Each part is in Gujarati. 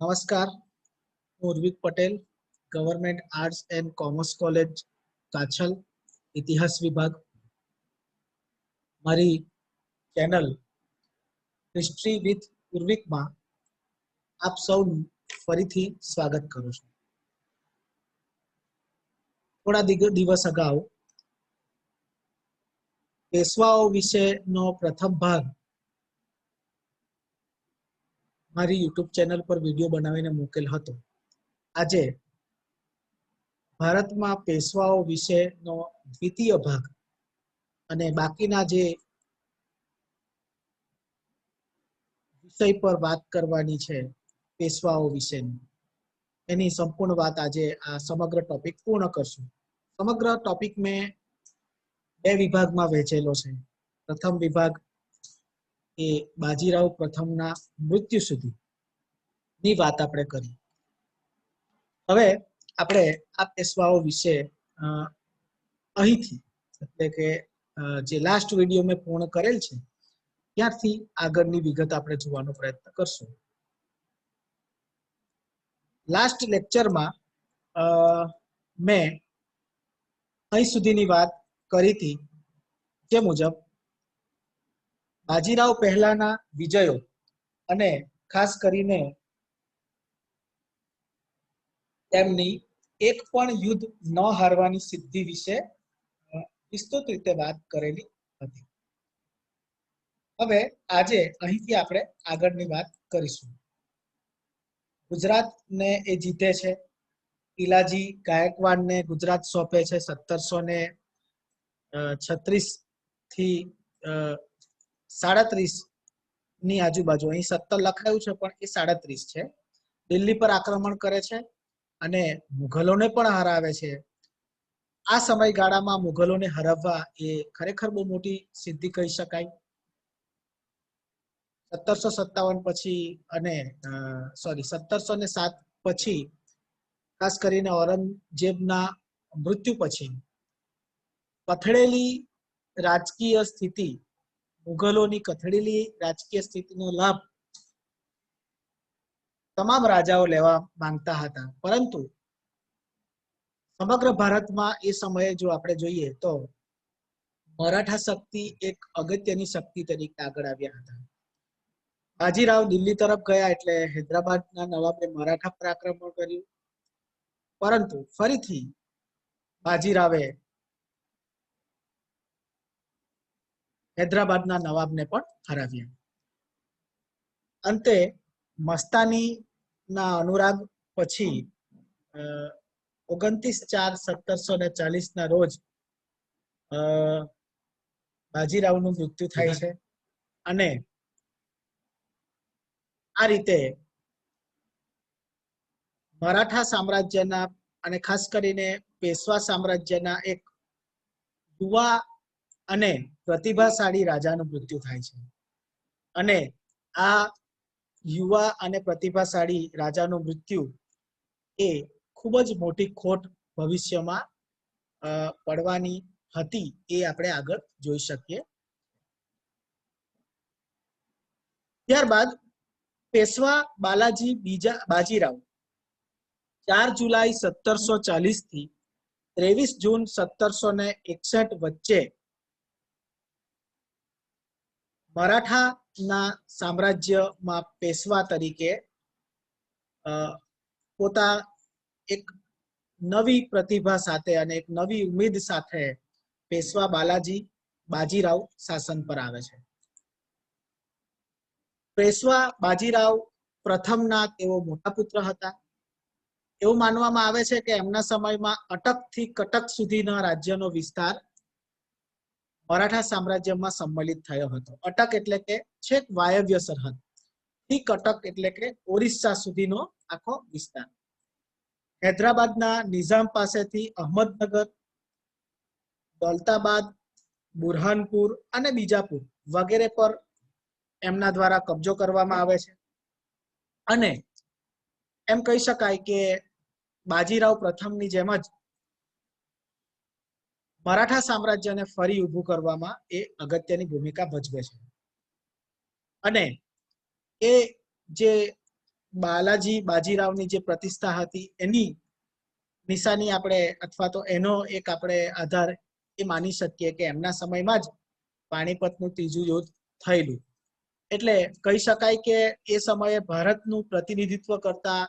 નમસ્કાર. હું Urvik Patel government arts and commerce college Kachhal, ઇતિહાસ વિભાગ. મારી ચેનલ હિસ્ટ્રી વિથ ઉર્વિકમાં આપ સૌનું ફરીથી સ્વાગત કરું છું. થોડા દિવસ અગાઉ, પેશવાઓ વિશેનો પ્રથમ ભાગ મારી યુટ્યુબ ચેનલ પર વીડિયો બનાવીને મૂકેલ હતો. આજે ભારતમાં પેશવાઓ વિશેનો દ્વિતીય ભાગ અને બાકીના જે વિષય પર વાત કરવાની છે પેશવાઓ વિશેની. એની સંપૂર્ણ વાત આજે આ સમગ્ર ટોપિક પૂર્ણ કરશું. સમગ્ર ટોપિક મેં બે વિભાગમાં વહેંચેલો છે. પ્રથમ વિભાગ એ બાજીરાવ પ્રથમના મૃત્યુ સુધી ની વાત આપણે કરી. હવે આપણે આ પેશવાઓ વિશે અહીંથી એટલે કે જે લાસ્ટ વીડિયો મેં પૂર્ણ કરેલ છે, ત્યારથી આગળની વિગત આપણે જોવાનો પ્રયત્ન કરશું. લાસ્ટ લેક્ચરમાં મેં અહીં સુધીની વાત કરી હતી, જે મુજબ બાજીરાવ પહેલાના વિજયો અને ખાસ કરીને તેમની એક પણ યુદ્ધ ન હારવાની સિદ્ધિ વિશે વિસ્તૃત રીતે વાત કરેલી હતી. હવે આજે અહીંથી આપણે આગળની વાત કરીશું. ગુજરાતને એ જીતે છે. પિલાજી ગાયકવાડને ગુજરાત સોંપે છે. સત્તરસો ને છત્રીસથી સાડત્રીસની આજુબાજુ. અહીં સત્તર લખાયું છે, પણ એ સાડત્રીસ છે. દિલ્હી પર આક્રમણ કરે છે અને મુઘલોને પણ હરાવે છે. આ સમયગાળામાં મુઘલોને હરાવવા એ ખરેખર બહુ મોટી સિદ્ધિ કહી શકાય. સત્તરસો સત્તાવન પછી અને સોરી સત્તરસો ને સાત પછી, ખાસ કરીને ઔરંગઝેબના મૃત્યુ પછી પથળેલી રાજકીય સ્થિતિ મુઘલોની કથળેલી રાજકીય સ્થિતિનો લાભ તમામ રાજાઓ લેવા માંગતા હતા. પરંતુ સમગ્ર ભારતમાં એ સમયે જો આપણે જોઈએ તો મરાઠા શક્તિ એક અગત્યની શક્તિ તરીકે આગળ આવ્યા હતા. બાજીરાવ દિલ્હી તરફ ગયા એટલે હૈદરાબાદના નવાબે મરાઠા પર આક્રમણ કર્યું. પરંતુ ફરીથી બાજીરાવે હૈદરાબાદના નવાબને પણ હરાવ્યા. અંતે મસ્તાની ના અનુરાગ પછી ઓગણત્રીસ ચાર સત્તરસો ને ચાલીસ ના રોજ બાજીરાવનું મૃત્યુ થાય છે. અને આ રીતે મરાઠા સામ્રાજ્યના અને ખાસ કરીને પેશવા સામ્રાજ્યના એક યુવા અને પ્રતિભાશાળી રાજાનું મૃત્યુ થાય છે. અને આ યુવા અને પ્રતિભાશાળી રાજાનું મૃત્યુ એ ખૂબ જ મોટી ખોટ ભવિષ્યમાં પડવાની હતી એ આપણે આગળ જોઈ શકીએ. ત્યારબાદ પેશવા બાલાજી બીજા, બાજીરાવ ચાર જુલાઈ સત્તરસો ચાલીસથી ત્રેવીસ જૂન સત્તરસો ને એકસઠ વચ્ચે મરાઠાના સામ્રાજ્યમાં પેશવા તરીકે પોતા એક નવી પ્રતિભા સાથે અને એક નવી ઉમેદ સાથે પેશવા બાલાજી, બાજીરાવ શાસન પર આવે છે. પેશવા બાજીરાવ પ્રથમના તેઓ મોટા પુત્ર હતા. એવું માનવામાં આવે છે કે એમના સમયમાં અટકથી કટક સુધીના રાજ્યનો વિસ્તાર મરાઠા સામ્રાજ્યમાં સંમલિત થયો હતો. અટક એટલે કે છેક વાયવ્ય સરહદથી કટક એટલે કે ઓરિસ્સા સુધીનો આખો વિસ્તાર. હૈદરાબાદના નિઝામ પાસેથી અહમદનગર, દોલતાબાદ, બુરહાનપુર અને બીજાપુર વગેરે પર એમના દ્વારા કબજો કરવામાં આવે છે. અને એમ કહી શકાય કે બાજીરાવ પ્રથમની જેમ જ મરાઠા સામ્રાજ્યને ફરી ઊભું કરવામાં એ અગત્યની ભૂમિકા ભજવે છે. અને એ જે બાલાજી બાજીરાવની જે પ્રતિષ્ઠા હતી, એની નિશાની આપણે અથવા તો એનો એક આપણે આધાર એ માની શકીએ કે એમના સમયમાં જ પાણીપતનું ત્રીજું યુદ્ધ થયેલું. એટલે કહી શકાય કે એ સમયે ભારતનું પ્રતિનિધિત્વ કરતા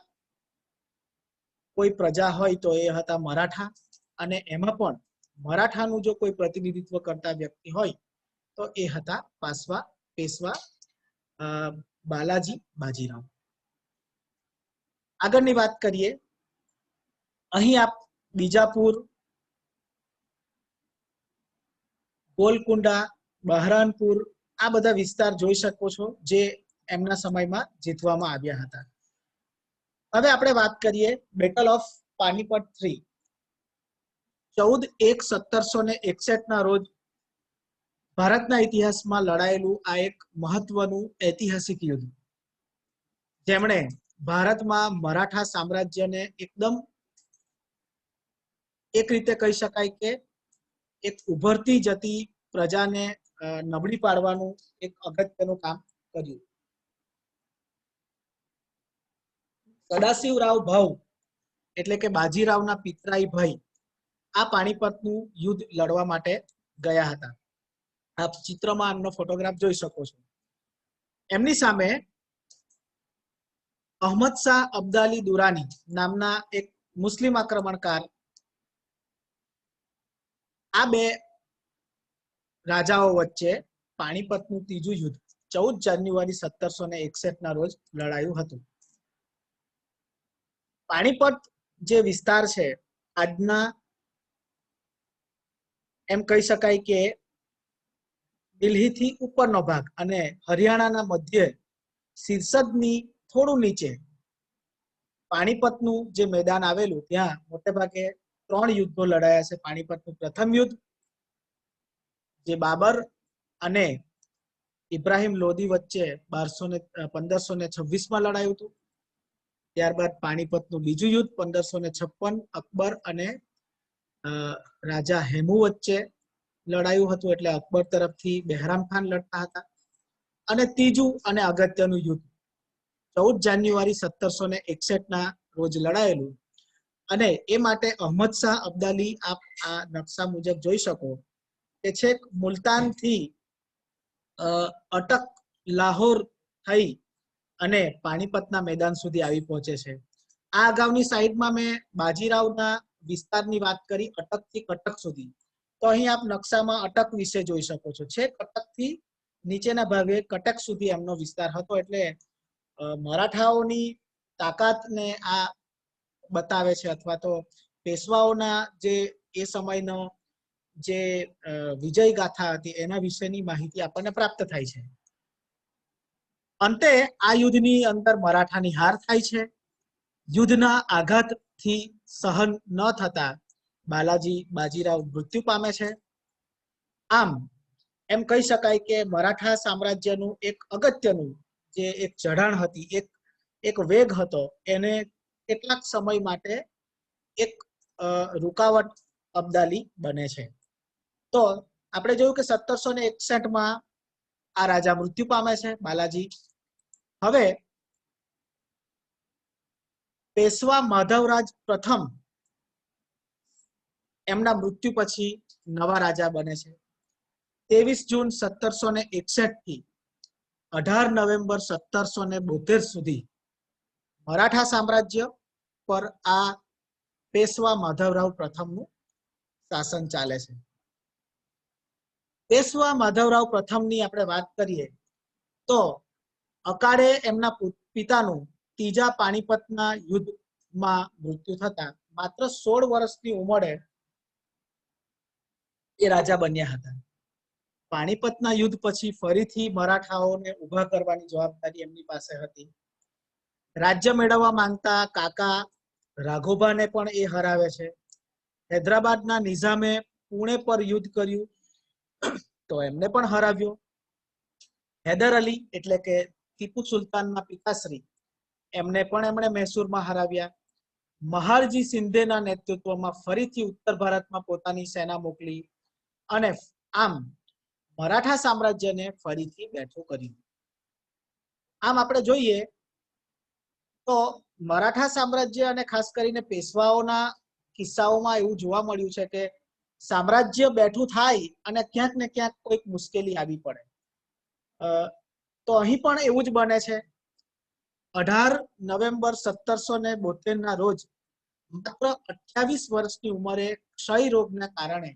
કોઈ પ્રજા હોય તો એ હતા મરાઠા અને એમાં પણ મરાઠાનું જો કોઈ પ્રતિનિધિત્વ કરતા વ્યક્તિ હોય, તો એ હતા પાસવા, પેશવા બાલાજી બાજીરાવ. આગળની વાત કરીએ, અહીં આપ બીજાપુર, ગોલકુંડા, બહરાનપુર, આ બધા વિસ્તાર જોઈ શકો છો જે એમના સમયમાં જીતવામાં આવ્યા હતા. હવે આપણે વાત કરીએ બેટલ ઓફ પાનીપત થ્રી ચૌદ એક સત્તરસો ને એકસઠ ના રોજ ભારતના ઇતિહાસમાં લડાયેલું આ એક મહત્વનું ઐતિહાસિક યુદ્ધ. જેમણે ભારતમાં મરાઠા સામ્રાજ્યને એકદમ એક રીતે કહી શકાય કે એક ઉભરતી જતી પ્રજાને નબળી પાડવાનું એક અગત્યનું કામ કર્યું. સદાશિવરાવ ભાવ એટલે કે બાજીરાવના પિતરાઈ ભાઈ આ પાણીપતનું યુદ્ધ લડવા માટે ગયા હતા. આપ ચિત્રમાં એમનો ફોટોગ્રાફ જોઈ શકો છો. એમની સામે અહમદ શાહ અબ્દાલી દુરાની નામના એક મુસ્લિમ આક્રમણકાર, આ બે રાજાઓ વચ્ચે પાણીપતનું ત્રીજું યુદ્ધ ચૌદ જાન્યુઆરી સત્તરસો ને એકસઠ ના રોજ લડાયું હતું. પાણીપત જે વિસ્તાર છે, આજના એમ કહી શકાય કે દિલ્હીથી ઉપરનો ભાગ અને હરિયાણાના મધ્ય શીર્ષદની થોડું નીચે પાણીપતનું જે મેદાન આવેલું, ત્યાં મોટે ભાગે ત્રણ યુદ્ધો લડાયા છે. પાણીપતનું પ્રથમ યુદ્ધ, જે બાબર અને ઇબ્રાહિમ લોધી વચ્ચે બારસો ને, પંદરસો ને છવ્વીસમાં લડાયું હતું. ત્યારબાદ પાણીપતનું બીજું યુદ્ધ, પંદરસો ને છપ્પન, અકબર અને રાજા હેમુ વચ્ચે લડાયું હતું એટલે અકબર તરફથી બહેરામ ખાન લડતા હતા. અને ત્રીજું અને અગત્યનું યુદ્ધ. ચૌદ જાન્યુઆરી સત્તરસો ને એકસઠ ના રોજ લડાયેલું. અને એ માટે અહમદ શાહ અબ્દાલી આપ આ નકશા મુજબ જોઈ શકો કે છેક મુલતાનથી અટક લાહોર થઈ અને પાણીપતના મેદાન સુધી આવી પહોંચે છે. આ અગાઉની સાઈડમાં મેં બાજીરાવના વિસ્તારની વાત કરી અટકથી કટક સુધી. તો અહીં આપ નકશામાં અટક વિશે જોઈ શકો છો. છે કટકથી નીચેના ભાગે કટક સુધી એમનો વિસ્તાર હતો એટલે મરાઠાઓની તાકાતને આ બતાવે છે અથવા તો પેશવાઓના જે એ સમયનો જે વિજય ગાથા હતી એના વિશેની માહિતી આપણને પ્રાપ્ત થાય છે. અંતે આ યુદ્ધની અંદર મરાઠાની હાર થાય છે. યુદ્ધના આઘાતથી સહન ન થતા બાલાજી બાજીરાવ મૃત્યુ પામે છે. આમ, એમ કહી શકાય કે મરાઠા સામ્રાજ્યનું એક અગત્યનું જે એક ચઢાણ હતી, એક એક વેગ હતો, એને કેટલાક સમય માટે એક રૂકાવટ અબદાલી બને છે. તો આપણે જોયું કે સત્તરસો ને એકસઠમાં આ રાજા મૃત્યુ પામે છે બાલાજી. હવે પેશવા માધવરાજ પ્રથમ. એમના મૃત્યુ પછી નવા રાજા બને છે. ત્રેવીસ જૂન સત્તરસો ને એકસઠથી અઢાર નવેમ્બર સત્તરસો ને બોતેર સુધી મરાઠા સામ્રાજ્ય પર આ પેશવા માધવરાવ પ્રથમનું શાસન ચાલે છે. પેશવા માધવરાવ પ્રથમની આપણે વાત કરીએ તો અકાળે એમના પિતાનું ત્રીજા પાણીપતના યુદ્ધમાં મૃત્યુ થતા માત્ર સોળ વર્ષની ઉંમરે એ રાજા બન્યા હતા. પાણીપતના યુદ્ધ પછી ફરીથી મરાઠાઓને ઊભા કરવાની જવાબદારી એમની પાસે હતી. રાજ્ય મેળવવા માંગતા કાકા રાઘોબાને પણ એ હરાવે છે. હૈદરાબાદના નિઝામે પુણે પર યુદ્ધ કર્યું તો એમને પણ હરાવ્યો. હૈદર અલી એટલે કે ટીપુ સુલતાનના પિતાશ્રી એમને પણ એમણે મૈસૂરમાં હરાવ્યા. મહારજી સિંધેના નેતૃત્વમાં ફરીથી ઉત્તર ભારતમાં પોતાની સેના મોકલી અને આમ મરાઠા સામ્રાજ્યને ફરીથી બેઠું કર્યું. આમ આપણે જોઈએ તો મરાઠા સામ્રાજ્ય અને ખાસ કરીને પેશવાઓના કિસ્સાઓમાં એવું જોવા મળ્યું છે કે સામ્રાજ્ય બેઠું થાય અને ક્યાંક ને ક્યાંક કોઈક મુશ્કેલી આવી પડે. તો અહીં પણ એવું જ બને છે અઢાર નવેમ્બર સત્તરસો ને બોતેર ના રોજ માત્ર અઠ્યાવીસ વર્ષની ઉંમરે ક્ષય રોગના કારણે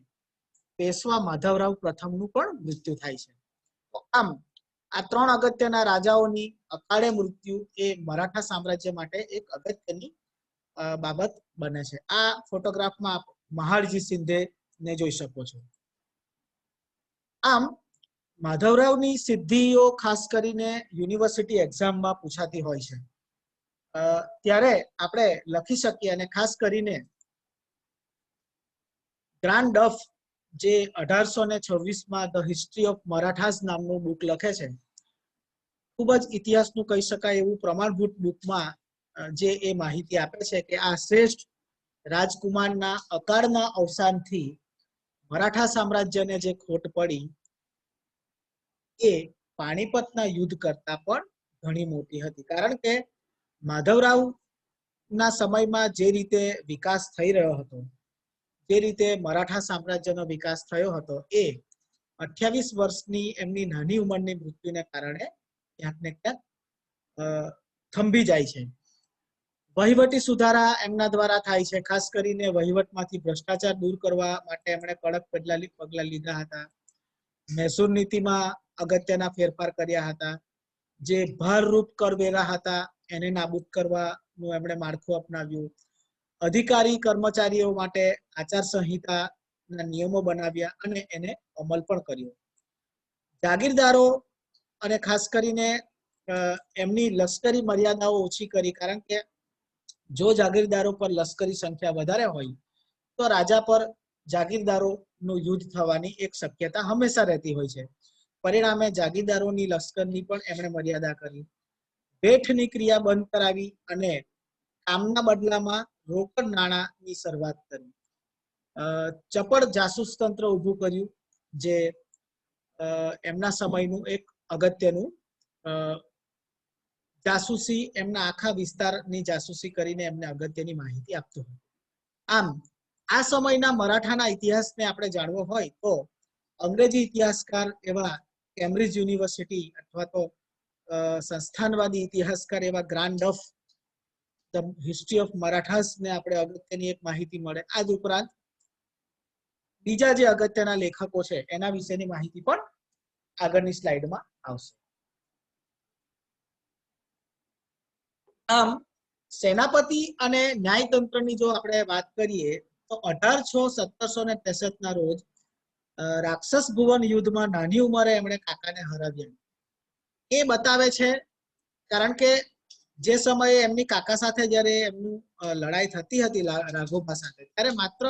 પેશવા માધવરાવ પ્રથમનું પણ મૃત્યુ થાય છે. આમ, આ ત્રણ અગત્યના રાજાઓની અકાળે મૃત્યુ એ મરાઠા સામ્રાજ્ય માટે એક અગત્યની બાબત બને છે. આ ફોટોગ્રાફમાં આપ મહારજી સિંધે ને જોઈ શકો છો. આમ માધવરાવની સિદ્ધિઓ ખાસ કરીને યુનિવર્સિટી એક્ઝામમાં પૂછાતી હોય છે. ત્યારે આપણે લખી શકીએ અને ખાસ કરીને ગ્રાન્ડ ડફ જે અઢારસો ને છવ્વીસમાં ધ હિસ્ટ્રી ઓફ મરાઠાસ નામનું બુક લખે છે. ખૂબ જ ઇતિહાસનું કહી શકાય એવું પ્રમાણભૂત બુકમાં જે એ માહિતી આપે છે કે આ શ્રેષ્ઠ રાજકુમારના અકાળના અવસાનથી મરાઠા સામ્રાજ્યને જે ખોટ પડી એ પાણીપતના યુદ્ધ કરતા પણ ઘણી મોટી હતી. કારણ કે માધવરાવ ના સમયમાં જે રીતે વિકાસ થઈ રહ્યો હતો, જે રીતે મરાઠા સામ્રાજ્યનો વિકાસ થયો હતો, એ અઠ્યાવીસ વર્ષની એમની નાની ઉંમરની મૃત્યુને કારણે ક્યાંક ને ક્યાંક થંભી જાય છે. વહીવટી સુધારા એમના દ્વારા થાય છે. ખાસ કરીને વહીવટમાંથી ભ્રષ્ટાચાર દૂર કરવા માટે એમણે કડક પગલા પગલા લીધા હતા. મહેસૂલ નીતિમાં અગત્યના ફેરફાર કર્યા હતા. જે ભારરૂપ કરવેરા હતા, એને નાબૂદ કરવાનું એમણે માળખું અપનાવ્યું. અધિકારી કર્મચારીઓ માટે આચાર સંહિતાના નિયમો બનાવ્યા અને એને અમલ પણ કર્યો. જાગીરદારો અને ખાસ કરીને એમની લશ્કરી મર્યાદાઓ ઓછી કરી, કારણ કે જો જાગીરદારો પર લશ્કરી સંખ્યા વધારે હોય, તો રાજા પર જાગીરદારોનું યુદ્ધ થવાની એક શક્યતા હંમેશા રહેતી હોય છે. પરિણામે જાગીરદારોની લશ્કરની પણ એમણે મર્યાદા કરી. ભેટની ક્રિયા બંધ કરાવી અને કામના બદલામાં રોકડ નાણાંની શરૂઆત કરી. ચપળ જાસૂસ તંત્ર ઊભું કર્યું, જે એમના સમયનું એક અગત્યનું જાસૂસી એમના આખા વિસ્તારની જાસૂસી કરીને એમને અગત્યની માહિતી આપતો હતું આમ આ સમયના મરાઠાના ઇતિહાસને આપણે જાણવો હોય તો અંગ્રેજી ઇતિહાસકાર એવા કેમ્બ્રિજ યુનિવર્સિટી અથવા તો સંસ્થાનવાદી ઇતિહાસકાર એવા grand of the history of Marathas ને આપણે અગત્યની એક માહિતી મળે. આ જ ઉપરાંત બીજા જે અગત્યના લેખકો છે એના વિશેની માહિતી પણ આગળની સ્લાઇડમાં આવશે. આમ, સેનાપતિ અને ન્યાયતંત્રની જો આપણે વાત કરીએ તો અઢાર છ સત્તરસો ને ત્રેસઠ ના રોજ રાક્ષસ ભુવન યુદ્ધમાં નાની ઉંમરે એમણે કાકાને હરાવ્યા. એ બતાવે છે, કારણ કે જે સમયે એમની કાકા સાથે જ્યારે એમનું લડાઈ થતી હતી રાઘોબા સાથે ત્યારે માત્ર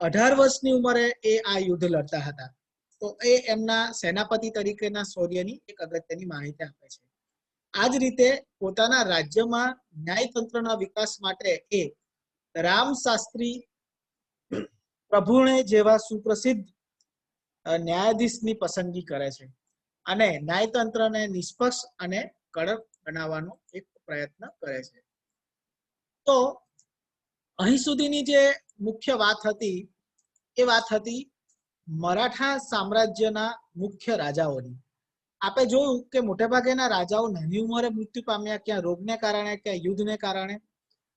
અઢાર વર્ષની ઉંમરે એ આ યુદ્ધ લડતા હતા. તો એ એમના સેનાપતિ તરીકેના શૌર્યની એક અગત્યની માહિતી આપે છે. આ જ રીતે પોતાના રાજ્યમાં ન્યાયતંત્રના વિકાસ માટે એ રામ શાસ્ત્રી પ્રભુણે જેવા સુપ્રસિદ્ધ ન્યાયાધીશની પસંદગી કરે છે. અને ન્યાયતંત્રને નિષ્પક્ષ અને કડક બનાવવાનો એક પ્રયત્ન કરે છે. તો અહીં સુધીની જે મુખ્ય વાત હતી, એ વાત હતી મરાઠા સામ્રાજ્યના મુખ્ય રાજાઓની. આપણે જોયું કે મોટેભાગેના રાજાઓ નાની ઉંમરે મૃત્યુ પામ્યા, ક્યાં રોગને કારણે, ક્યાં યુદ્ધને કારણે.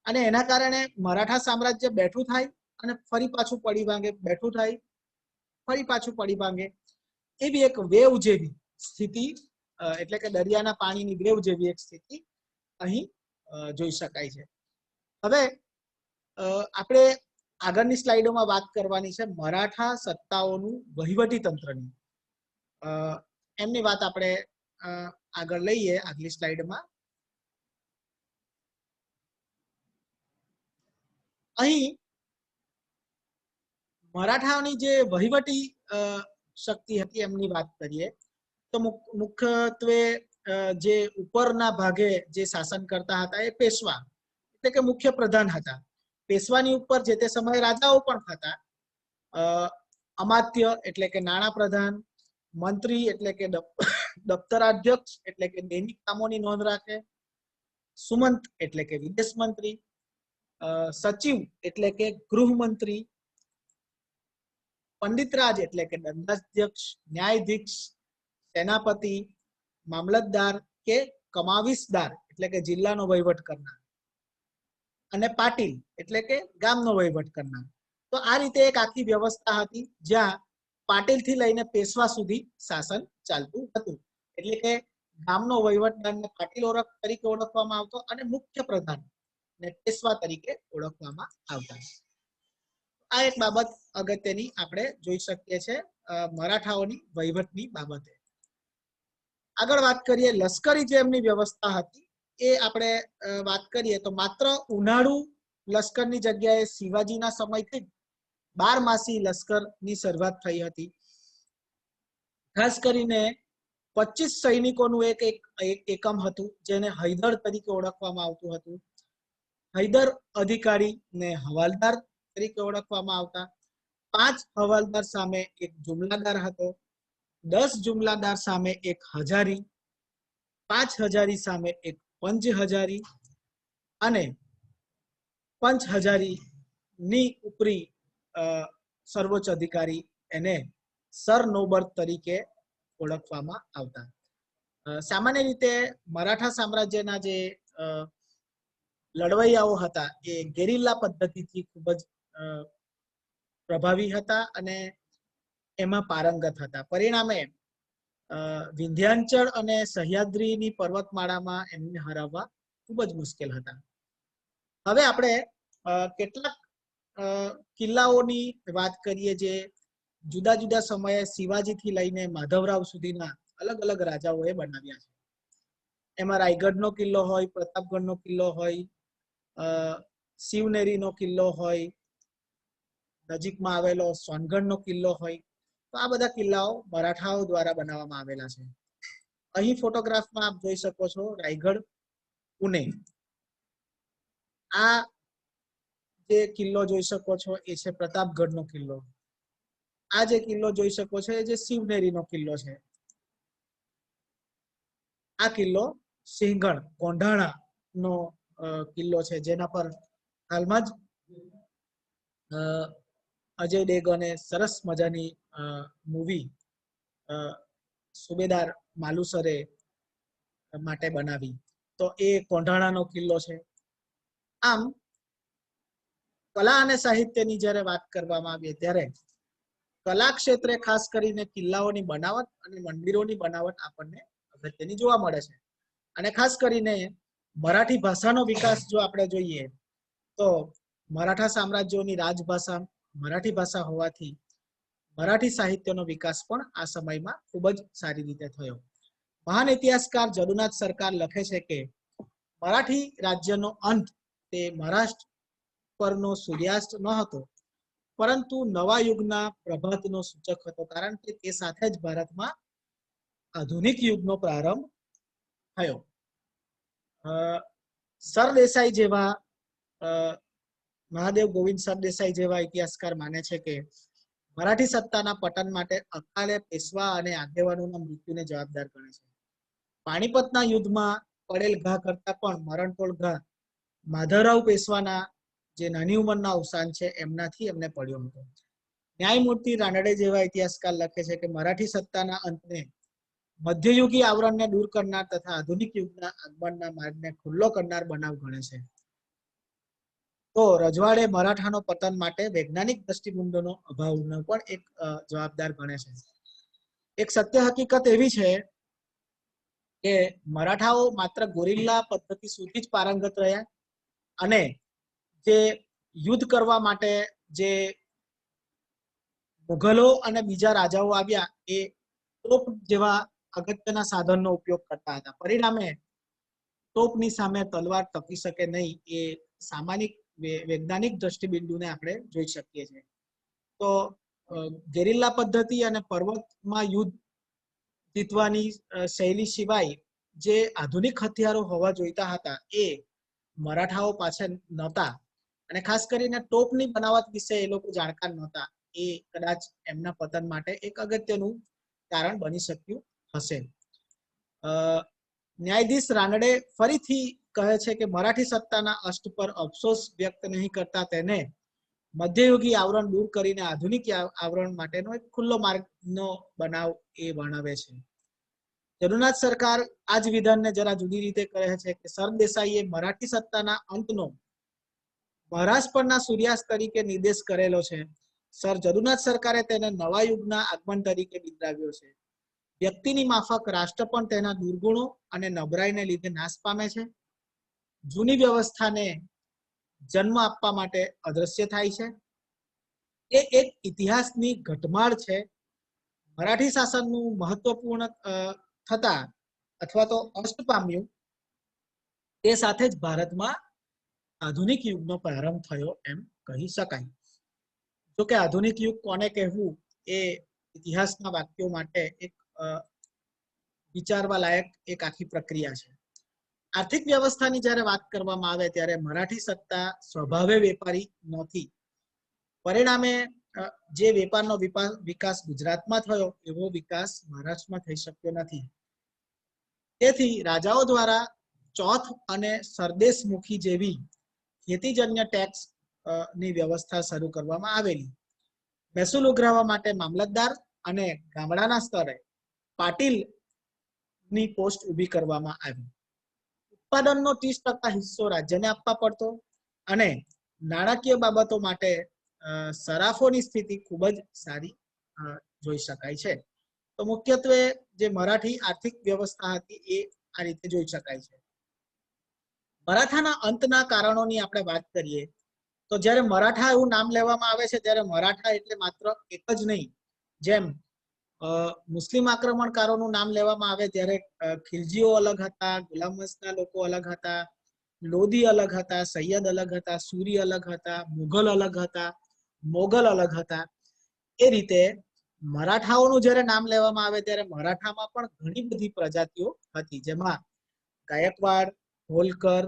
અને એના કારણે મરાઠા સામ્રાજ્ય બેઠું થાય અને ફરી પાછું પડી ભાંગે, બેઠું થાય, ફરી પાછું પડી ભાંગે. એવી એક વેવ જેવી સ્થિતિ એટલે કે દરિયાના પાણીની વેવ જેવી એક સ્થિતિ અહીં જોઈ શકાય છે. હવે આપણે આગળની સ્લાઇડોમાં વાત કરવાની છે મરાઠા સત્તાઓનું વહીવટી તંત્રની. એમની વાત આપણે આગળ લઈએ આગલી સ્લાઇડમાં. અહીં મરાઠાઓની જે વહીવટી શક્તિ હતી એમની વાત કરીએ, તો મુખ્યત્વે જે ઉપરના ભાગે જે શાસન કરતા હતા એ પેશવા, એટલે કે મુખ્ય પ્રધાન હતા. પેશવાની ઉપર જે તે સમયે રાજાઓ પણ હતા અમાત્ય એટલે કે નાણાં પ્રધાન, મંત્રી એટલે કે દફતરાધ્યક્ષ એટલે કે દૈનિક કામોની નોંધ રાખે, સુમંત એટલે કે વિદેશ મંત્રી સચિવ એટલે કે ગૃહમંત્રી, પંડિતરાજ એટલે કે દંડાધ્યક્ષ, ન્યાયાધીશ, સેનાપતિ, મામલતદાર કે કમાવીસદાર એટલે કે જિલ્લાનો વહીવટ કરનાર અને પાટીલ એટલે કે ગામનો વહીવટ કરનાર. તો આ રીતે એક આખી વ્યવસ્થા હતી જ્યાં પાટીલથી લઈને પેશવા સુધી શાસન ચાલતું હતું. એટલે કે ગામનો વહીવટદારને પાટીલ ઓળખ તરીકે ઓળખવામાં આવતો અને મુખ્ય પ્રધાન ને પેશવા તરીકે ઓળખવામાં આવતા આ એક બાબત અગત્યની આપણે જોઈ શકીએ છીએ મરાઠાઓની વહીવટની બાબતે. આગળ વાત કરીએ, લશ્કરી જે એમની વ્યવસ્થા હતી, એ આપણે વાત કરીએ તો માત્ર ઉનાળુ લશ્કરની જગ્યાએ શિવાજીના સમયથી બાર માસી લશ્કરની શરૂઆત થઈ હતી. ખાસ કરીને પચીસ સૈનિકોનું એક એક એકમ હતું, જેને હૈદર તરીકે ઓળખવામાં આવતું હતું. હૈદર અધિકારી ને હવાલદાર તરીકે ઓળખવામાં આવતા પાંચ હવાલદાર સામે એક જુમલાદાર હતો, દસ જુમલાદાર સામે એક હજારી, પાંચ હજારી સામે એક પંચ હજારી અને પંચ હજારી ની ઉપરી સર્વોચ્ચ અધિકારી એને સર નોબર તરીકે ઓળખવામાં આવતા. સામાન્ય રીતે મરાઠા સામ્રાજ્યના જે લડવૈયાઓ હતા એ ગેરિલ્લા પદ્ધતિથી ખૂબ જ પ્રભાવી હતા અને એમાં પારંગત હતા. પરિણામે વિંધ્યાચળ અને સહ્યાદ્રીની પર્વતમાળામાં એમને હરાવવા ખૂબ જ મુશ્કેલ હતા. હવે આપણે કેટલાક કિલ્લાઓની વાત કરીએ જે જુદા જુદા સમયે શિવાજીથી લઈને માધવરાવ સુધીના અલગ અલગ રાજાઓએ બનાવ્યા છે. એમાં રાયગઢનો કિલ્લો હોય, પ્રતાપગઢનો કિલ્લો હોય શિવનેરીનો કિલ્લો હોય, નજીકમાં આવેલો સોનગઢનો કિલ્લો હોય, તો આ બધા કિલ્લાઓ મરાઠાઓ દ્વારા બનાવવામાં આવેલા છે. અહીં ફોટોગ્રાફમાં આપ જોઈ શકો છો રાયગઢ, પુણે. આ જે કિલ્લો જોઈ શકો છો એ છે પ્રતાપગઢનો કિલ્લો. આ જે કિલ્લો જોઈ શકો છો એ જે શિવનેરીનો કિલ્લો છે. આ કિલ્લો સિંહગઢ કોંઢાણા નો કિલ્લો છે. જેના પર હાલમાં જ અજય દેવગણે સરસ મજાની મૂવી સુબેદાર માલુસરે માટે બનાવી. તો એ કોંઢાણાનો કિલ્લો છે. આમ, કલા અને સાહિત્યની જ્યારે વાત કરવામાં આવી ત્યારે કલા ક્ષેત્રે ખાસ કરીને કિલ્લાઓની બનાવટ અને મંદિરોની બનાવટ આપણને અગત્યની જોવા મળે છે. અને ખાસ કરીને મરાઠી ભાષાનો વિકાસ જો આપણે જોઈએ, તો મરાઠા સામ્રાજ્યોની રાજભાષા, મરાઠી ભાષા હોવાથી મરાઠી સાહિત્યનો વિકાસ પણ આ સમયમાં ખૂબ જ સારી રીતે થયો. મહાન ઇતિહાસકાર જદુનાથ સરકાર લખે છે કે, મરાઠી રાજ્યનો અંત તે મહારાષ્ટ્ર પરનો સૂર્યાસ્ત ન હતો, પરંતુ નવા યુગના પ્રભાતનો સૂચક હતો, કારણ કે તે સાથે જ ભારતમાં આધુનિક યુગનો પ્રારંભ થયો. સરદેસાઈ જેવા મહાદેવ ગોવિંદ સરદેસાઈ જેવા ઇતિહાસકાર માને છે કે, મરાઠી સત્તાના પતન માટે અકાલે પેશવા અને આગેવાનોના મૃત્યુને જવાબદાર ગણે છે. પાણીપતના યુદ્ધમાં પડેલ ઘા કરતા પણ મરણતોલ ઘા માધવરાવ પેશવાના જે નાની ઉંમરના અવસાન છે એમનાથી એમને પડ્યો હતો. ન્યાયમૂર્તિ રાનડે જેવા ઇતિહાસકાર લખે છે કે, મરાઠી સત્તાના અંતને મધ્યયુગી આવરણને દૂર કરનાર તથા આધુનિક યુગના આગમનના માર્ગને ખુલ્લો કરનાર બનાવ ગણે છે. તો રજવાડે મરાઠાનો પતન માટે વૈજ્ઞાનિક દ્રષ્ટિબિંદુનો અભાવનો પણ એક જવાબદાર ગણે છે. એક સત્ય હકીકત એવી છે કે મરાઠાઓ માત્ર ગોરિલ્લા પદ્ધતિ સુધી જ પારંગત રહ્યા અને જે યુદ્ધ કરવા માટે જે મુઘલો અને બીજા રાજાઓ આવ્યા એ તોપ જેવા અગત્યના સાધનનો ઉપયોગ કરતા હતા. પરિણામે તોપની સામે તલવાર ટકી શકે નહીં એ સામાન્ય વૈજ્ઞાનિક દ્રષ્ટિબિંદુને આપણે જોઈ શકીએ છીએ. તો ગેરિલ્લા પદ્ધતિ અને પર્વતમાં યુદ્ધ જીતવાની શૈલી સિવાય જે આધુનિક હથિયારો હોવા જોઈતા હતા એ મરાઠાઓ પાસે નહોતા. અને ખાસ કરીને ટોપની બનાવટ વિશે એ લોકો જાણકાર નહોતા. એ કદાચ એમના પતન માટે એક અગત્યનું કારણ બની શક્યું હશે ન્યાયાધીશ રાનડે ફરીથી કહે છે કે મરાઠી સત્તાના અષ્ટ પર અફસોસ વ્યક્ત નહીં કરતા તેને મધ્યયુગી આવરણ દૂર કરીને આધુનિક આવરણ માટેનો એક ખુલ્લો માર્ગનો બનાવ એ વર્ણવે છે. જગન્નાથ સરકાર આ વિધાનને જરા જુદી રીતે કહે છે કે સરદેસાઈએ મરાઠી સત્તાના અંતનો મહારાષ્ટ્ર પરના સૂર્યાસ્ત તરીકે નિર્દેશ કરેલો છે. સર જદુનાથ સરકારે તેને નવા યુગના આગમન તરીકે બિરદાવ્યો છે. વ્યક્તિની માફક રાષ્ટ્ર પણ તેના દુર્ગુણો અને નબળાઈને લીધે નાશ પામે છે. જૂની વ્યવસ્થાને જન્મ આપવા માટે અદ્રશ્ય થાય છે. એ એક ઇતિહાસની ઘટમાળ છે. મરાઠી શાસનનું મહત્વપૂર્ણ થતા અથવા તો અષ્ટ પામ્યું તે સાથે જ ભારતમાં આધુનિક યુગનો પ્રારંભ થયો એમ કહી શકાય. જો કે આધુનિક યુગ કોને કહેવું એ ઇતિહાસના વાક્યો માટે એક વિચારવા લાયક એક આખી પ્રક્રિયા છે. આર્થિક વ્યવસ્થાની જ્યારે વાત કરવામાં આવે ત્યારે મરાઠી સત્તા સ્વભાવે વેપારી નથી પરિણામે જે વેપારનો વિકાસ ગુજરાતમાં થયો, એવો વિકાસ મહારાષ્ટ્રમાં થઈ શક્યો નથી. તેથી રાજાઓ દ્વારા ચોથ અને સરદેશમુખી જેવી ખેતીજન્ય ટેક્સની વ્યવસ્થા શરૂ કરવામાં આવેલી. મહેસૂલ ઉઘરાવવા માટે મામલતદાર અને ગામડાના સ્તરે પાટીલની પોસ્ટ ઊભી કરવામાં આવી. ઉત્પાદનનો ત્રીસ ટકા હિસ્સો રાજ્યને આપવા પડતો અને નાણાકીય બાબતો માટે સરાફોની સ્થિતિ ખૂબ જ સારી જોઈ શકાય છે. તો મુખ્યત્વે જે મરાઠી આર્થિક વ્યવસ્થા હતી એ આ રીતે જોઈ શકાય છે. મરાઠાના અંતના કારણોની આપણે વાત કરીએ, તો જ્યારે મરાઠા એવું નામ લેવામાં આવે છે, ત્યારે મરાઠા એટલે માત્ર એક જ નહીં, જેમ મુસ્લિમ આક્રમણકારોનું નામ લેવામાં આવે ત્યારે ખિલજીઓ અલગ હતા, ગુલામ વંશના લોકો અલગ હતા લોધી અલગ હતા, સૈયદ અલગ હતા, સુરી અલગ હતા, મુઘલ અલગ હતા, મોગલ અલગ હતા. એ રીતે મરાઠાઓનું જ્યારે નામ લેવામાં આવે ત્યારે મરાઠામાં પણ ઘણી બધી પ્રજાતિઓ હતી, જેમાં ગાયકવાડ, હોલકર,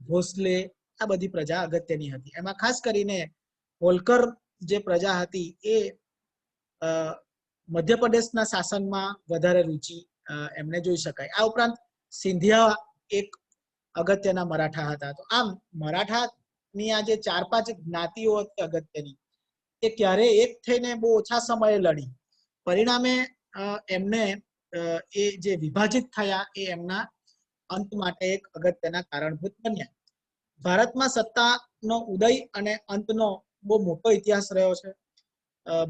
ભોસલે આ બધી પ્રજા અગત્યની હતી. એમાં ખાસ કરીને હોલકર જે પ્રજા હતી એ મધ્યપ્રદેશના શાસનમાં વધારે રુચિ એમને જોઈ શકાય. આ ઉપરાંત સિંધિયા એક અગત્યના મરાઠા હતા. તો આમ મરાઠાની આ જે ચાર પાંચ જ્ઞાતિઓ હતી અગત્યની, એ ક્યારે એક થઈને બહુ ઓછા સમયે લડી. પરિણામે એમને એ જે વિભાજિત થયા એ એમના અંત માટે એક અગત્યના કારણભૂત બન્યા. ભારતમાં સત્તાનો ઉદય અને અંતનો બહુ મોટો ઇતિહાસ રહ્યો છે.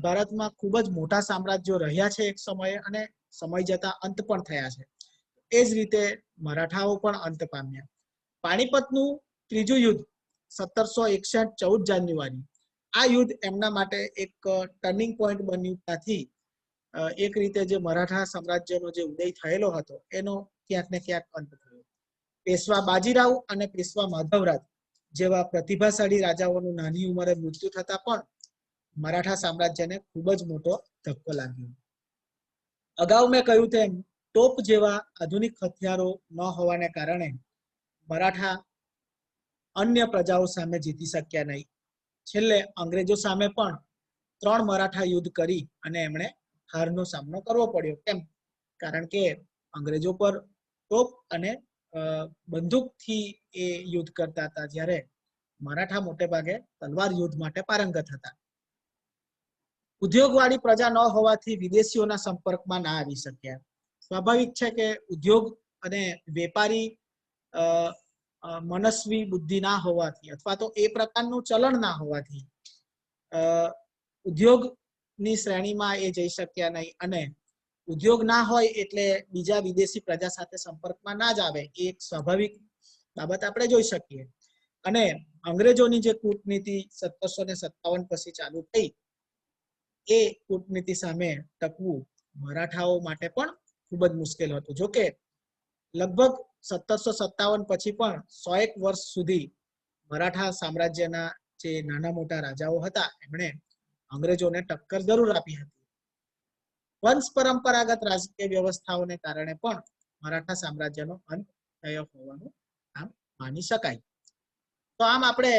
ભારતમાં ખૂબ જ મોટા સામ્રાજ્યો રહ્યા છે એક સમયે અને સમય જતા અંત પણ થયા છે. એ જ રીતે મરાઠાઓ પણ અંત પામ્યા. પાણીપતનું ત્રીજું યુદ્ધ સત્તરસો એકસઠ ચૌદ જાન્યુઆરી. આ યુદ્ધ એમના માટે એક ટર્નિંગ પોઈન્ટ બન્યું ત્યાંથી એક રીતે જે મરાઠા સામ્રાજ્યનો જે ઉદય થયેલો હતો, એનો ક્યાંક ને ક્યાંક અંત થયો. પેશવા બાજીરાવ અને પેશવા માધવરાજ જેવા પ્રતિભાશાળી રાજાઓનું નાની ઉંમરે મૃત્યુ થતા પણ મરાઠા સામ્રાજ્યને ખૂબ જ મોટો ધક્કો લાગ્યો. અગાઉ મેં કહ્યું તેમ ટોપ જેવા આધુનિક હથિયારો ન હોવાને કારણે મરાઠા અન્ય પ્રજાઓ સામે જીતી શક્યા નહીં. છેલ્લે અંગ્રેજો સામે પણ ત્રણ મરાઠા યુદ્ધ કરી અને એમણે હારનો સામનો કરવો પડ્યો. કેમ? કારણ કે અંગ્રેજો પર ટોપ અને બંદૂકથી એ યુદ્ધ કરતા હતા, જ્યારે મરાઠા મોટે ભાગે તલવાર યુદ્ધ માટે પારંગત હતા. ઉદ્યોગવાળી પ્રજા ન હોવાથી વિદેશીઓના સંપર્કમાં ના આવી શક્યા. સ્વાભાવિક છે કે ઉદ્યોગ અને વેપારી મનસ્વી બુદ્ધિ ના હોવાથી અથવા તો એ પ્રકારનું ચલણ ના હોવાથી ઉદ્યોગની શ્રેણીમાં એ જઈ શક્યા નહીં અને ઉદ્યોગ ના હોય એટલે બીજા વિદેશી પ્રજા સાથે સંપર્કમાં ના જ આવે. એ એક સ્વાભાવિક બાબત આપણે જોઈ શકીએ. અને અંગ્રેજોની જે કૂટનીતિ સત્તરસો ને સત્તાવન પછી ચાલુ થઈ એ કૂટનીતિ સામે ટકવું મરાઠાઓ માટે પણ ખૂબ જ મુશ્કેલ હતું. જોકે લગભગ સત્તરસો સત્તાવન પછી પણ સો એક વર્ષ સુધી મરાઠા સામ્રાજ્યના જે નાના મોટા રાજાઓ હતા, એમણે અંગ્રેજોને ટક્કર જરૂર આપી હતી. વંશ પરંપરાગત રાજકીય વ્યવસ્થાઓને કારણે પણ મરાઠા સામ્રાજ્યનો અંત થયો હોવાનું આમ માની શકાય. તો આમ આપણે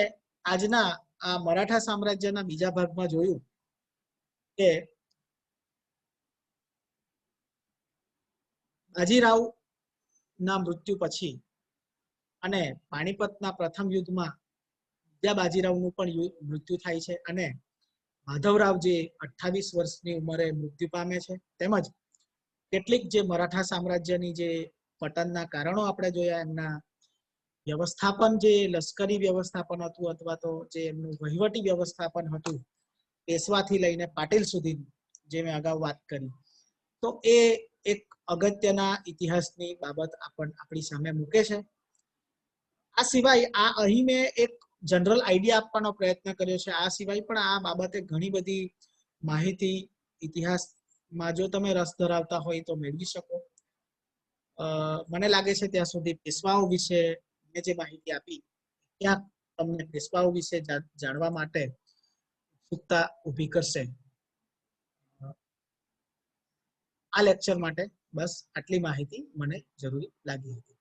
આજના આ મરાઠા સામ્રાજ્યના બીજા ભાગમાં જોયું. કે બાજીરાવ ના મૃત્યુ પછી અને પાણીપતના પ્રથમ યુદ્ધમાં બીજા બાજીરાવનું પણ મૃત્યુ થાય છે અને માધવરાવ જે અઠાવીસ વર્ષની ઉંમરે મૃત્યુ પામે છે, તેમજ કેટલીક જે મરાઠા સામ્રાજ્યની જે પતનના કારણો આપણે જોયા, એમના વ્યવસ્થાપન જે લશ્કરી વ્યવસ્થાપન હતું અથવા તો જે એમનું વહીવટી વ્યવસ્થાપન હતું પેશવાથી લઈને પાટીલ સુધી જે મેં અગાઉ વાત કરી. તો એ એક અગત્યના ઇતિહાસની બાબત આપણ, આપણી સામે મૂકે છે. આ સિવાય આ અહીં મેં એક જનરલ આઈડિયા આપવાનો પ્રયત્ન કર્યો છે. આ સિવાય પણ આ બાબતે ઘણી બધી માહિતી ઇતિહાસમાં જો તમે રસ ધરાવતા હોય તો મેળવી શકો. મને લાગે છે ત્યાં સુધી પેશવાઓ વિશે મેં જે માહિતી આપી, ત્યાં તમને પેશવાઓ વિશે જાણવા માટે ઉત્સુકતા ઊભી કરશે. આ લેક્ચર માટે બસ આટલી માહિતી મને જરૂરી લાગી હતી.